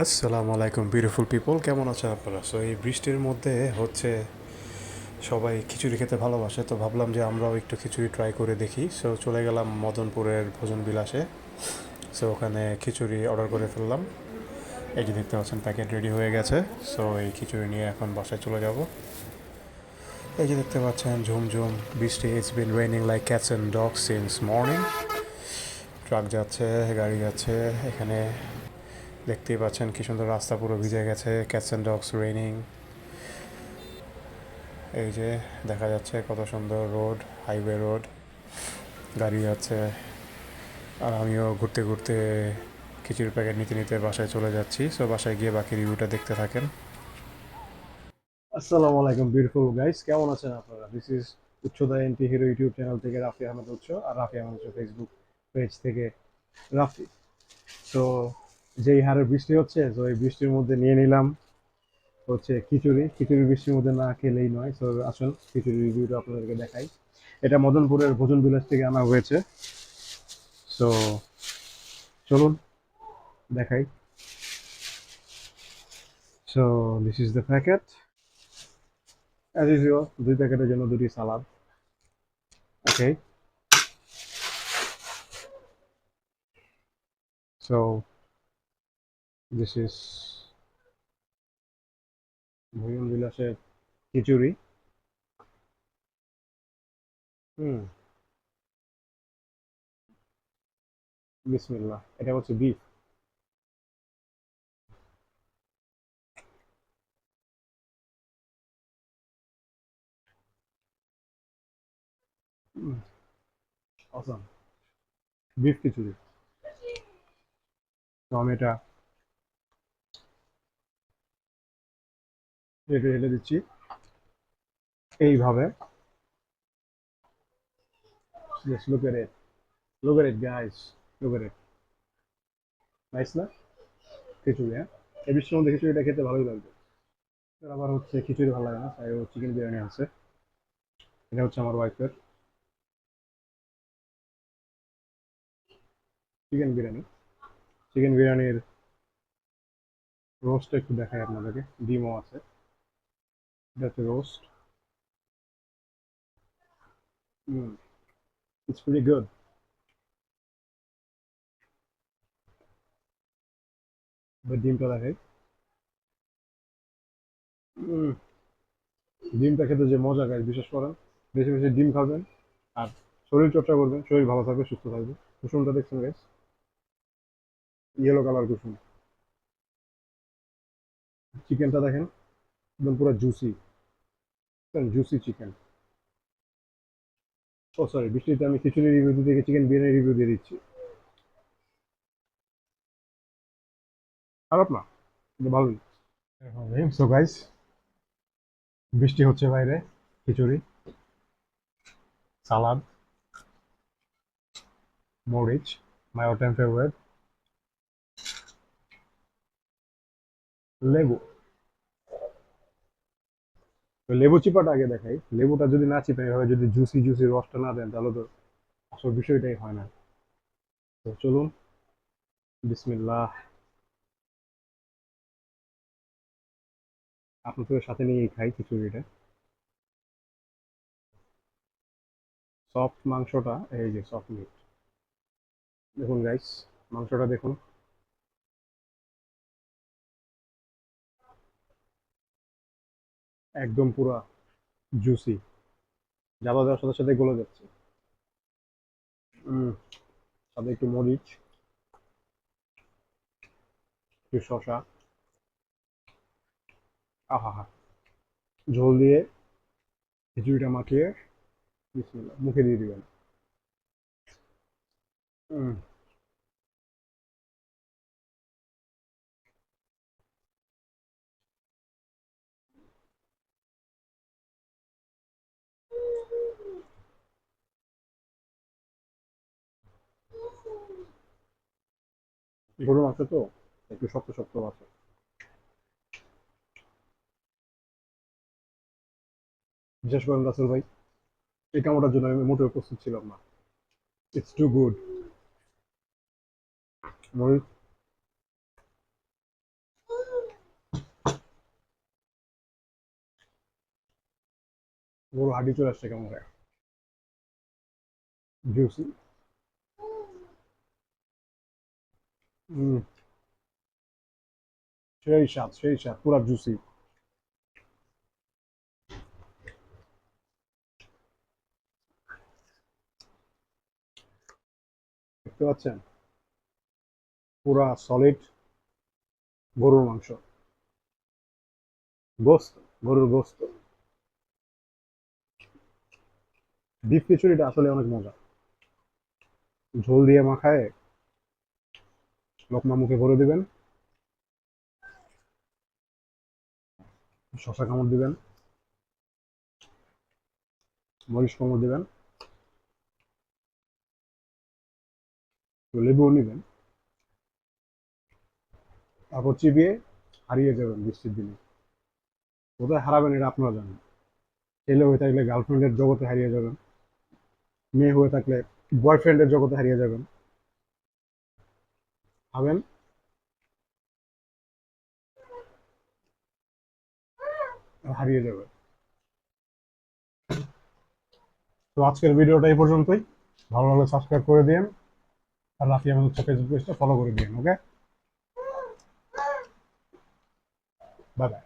আসসালামু আলাইকুম beautiful people কেমন আছেন আপনারা? সো এই বৃষ্টির মধ্যে হচ্ছে সবাই খিচুড়ি খেতে ভালোবাসে, তো ভাবলাম যে আমরাও একটু খিচুড়ি ট্রাই করে দেখি। সো চলে গেলাম মদনপুরের ভোজন বিলাসে সো ওখানে খিচুড়ি অর্ডার করে ফেললাম। এই যে দেখতে পাচ্ছেন প্যাকেট রেডি হয়ে গেছে। সো এই খিচুড়ি নিয়ে এখন বাসায় চলে যাব। এই যে দেখতে পাচ্ছেন, ঝুমঝুম বৃষ্টি it's been raining like cats and dog since morning truck যাচ্ছে, গাড়ি যাচ্ছে, এখানে দেখতেই পাচ্ছেন কি সুন্দর রাস্তা পুরো ভিজে গেছে ক্যাটস অ্যান্ড ডগস রেনিং এই যে দেখা যাচ্ছে কত সুন্দর রোড হাইওয়ে রোড গাড়ি যাচ্ছে। আর আমিও ঘুরতে ঘুরতে খিচুড়ির প্যাকেট নিতে নিতে বাসায় চলে যাচ্ছি। সো বাসায় গিয়ে বাকি রিভিউটা দেখতে থাকেন। আসসালামু আলাইকুম বিউটিফুল গাইস কেমন আছেন আপনারা? দিস ইজ উচ্চদা এনটি হিরো ইউটিউব চ্যানেল থেকে রাফি আহমেদ উচ্চ, আর রাফি আহমেদ উচ্চ ফেসবুক পেজ থেকে রাফি। তো যেই হারে বৃষ্টি হচ্ছে তো এই বৃষ্টির মধ্যে নিয়ে নিলাম হচ্ছে খিচুড়ি। খিচুড়ি বৃষ্টির মধ্যে না খেলেই নয় তো আসুন খিচুড়ি রিভিউটা আপনাদেরকে দেখাই। এটা মদনপুরের ভোজন বিলাস থেকে আনা হয়েছে। তো চলুন দেখাই। So this is the packet as usual দুই প্যাকেটের জন্য দুটি salad. Okay so this is ভুজন বিলাসের খিচুড়ি হুম বিসমিল্লাহ এটা হচ্ছে বিফ অসম বিফ খিচুড়ি তো রেখে রেখে দিচ্ছি। এইভাবে। Guys look at it nice না? খিচুড়ি হ্যাঁ? এই বৃষ্টির মধ্যে খিচুড়িটা খেতে ভালোই লাগবে। আবার হচ্ছে খিচুড়ি ভালো লাগে না ও চিকেন বিরিয়ানি আছে এটা হচ্ছে আমার ওয়াইফের চিকেন বিরিয়ানি। চিকেন বিরিয়ানির রোস্ট একটু দেখাই আপনাদেরকে। ডিমও আছে। এটা হচ্ছে রোস্ট ইটস প্রিটি গুড ডিমটা দেখাই উম, ডিমটা খেতে যে মজা গাছ বিশেষ করেন। বেশি বেশি ডিম খাবেন আর শরীর চর্চা করবেন শরীর ভালো থাকবে সুস্থ থাকবে। কুসুমটা দেখছেন গাইস ইয়েলো কালার কুসুম। চিকেনটা দেখেন একদম পুরো juicy juicy chicken oh sorry বৃষ্টিতে আমি খিচুড়ি রিভিউ দিতে চিকেন বিরিয়ানি রিভিউ দিয়ে দিচ্ছি। খারাপ না ভালোই সো গাইস বৃষ্টি হচ্ছে বাইরে, খিচুড়ি, সালাদ, মরিচ মাই অল টাইম ফেভারিট লেবু। লেবু চিপাটা আগে দেখাই। লেবুটা যদি না চিপাই হয় যদি জুসি জুসি রসটা না দেন, তাহলে তো আসল বিষয়টাই হয় না। তো চলুন, বিসমিল্লাহ। আপনাদের সাথে নিয়েই খাই খিচুড়িটা। সফট মাংসটা, এই যে সফট মিট দেখুন গাইস মাংসটা দেখুন। একদম পুরা জুসি জাবা দেওয়ার সাথে সাথে গলে যাচ্ছে। সাথে একটু মরিচ একটু শশা আহা ঝোল দিয়ে খিচুড়িটা মাখিয়ে মুখে দিয়ে দিবেন। উম, গরু মাংস তো একটু শক্ত শক্ত আছে বিশেষ করেন রাসেল ভাই, এই কামটার জন্য আমি মোটেও প্রস্তুত ছিলাম না। ইটস টু গুড মরিচ গরু হাঁটি চলে আসছে কেমন জুসি সেই স্বাদ সেই স্বাদ, পুরা জুসি দেখতে পাচ্ছেন? পুরা সলিড গরুর মাংস। গোস্ত, গরুর গোস্ত। বিফ খিচুড়িটা আসলে অনেক মজা। ঝোল দিয়ে মাখায় লোকমা মুখে ভরে দিবেন। শশা কামড় দিবেন। মরিচ কামড় দিবেন। লেবুও নিবেন। তারপর চিবিয়ে হারিয়ে যাবেন বৃষ্টির দিনে। কোথায় হারাবেন এটা আপনারা জানেন। ছেলে হয়ে থাকলে গার্লফ্রেন্ডের জগতে হারিয়ে যাবেন। মেয়ে হয়ে থাকলে বয়ফ্রেন্ডের জগতে হারিয়ে যাবেন। হবেন হারিয়ে যাবে। তো আজকের ভিডিওটা এই পর্যন্তই। ভালো লাগলে সাবস্ক্রাইব করে দিন আর রাফি আমাদের ফেসবুক পেজটা ফলো করে দিন ওকে বাই বাই